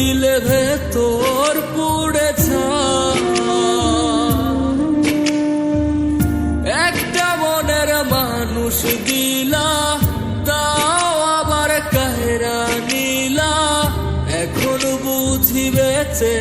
তিলে ভেতর পুড়েছা। একটা মনের মানুষ দিলা তাও আবার কাহেরা নীলা এখন বুঝি বেঁচে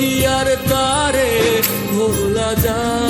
কি আর তারে ভোলা যায়?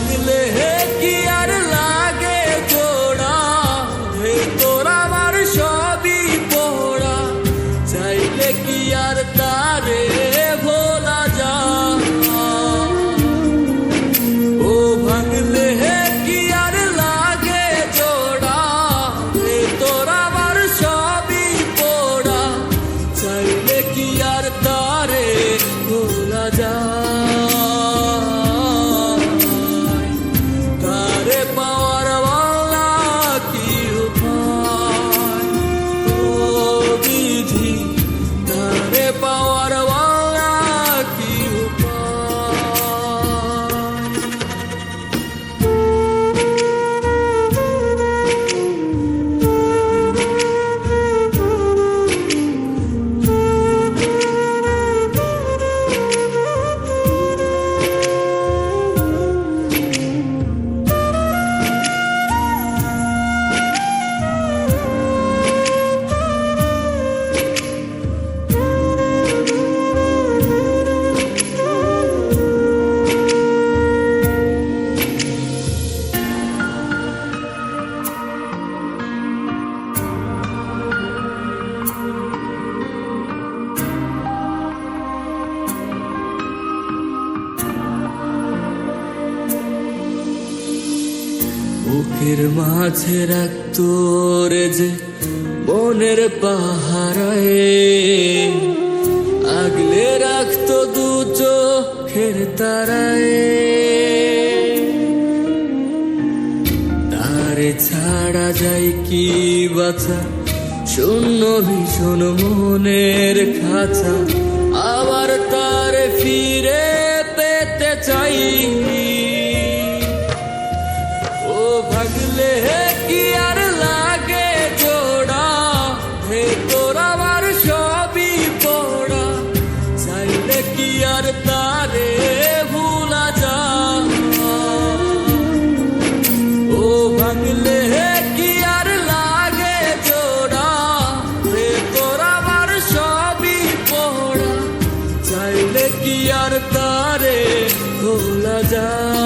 me lembro. বুকের মাঝে রাখতো রে যে মনের পাহারায় আগলে রাখতো দু চোখের তারায়। তারে ছাড়া যায় কি বাছা? শূন্য ভীষণ মনের খাঁচা। আবার তার ফিরে পেতে চাই। ভাঙলে কি আর লাগে জোড়া? রে তোর আমার সবই পড়া। চাইলে কি আর তারে খোলা যায়?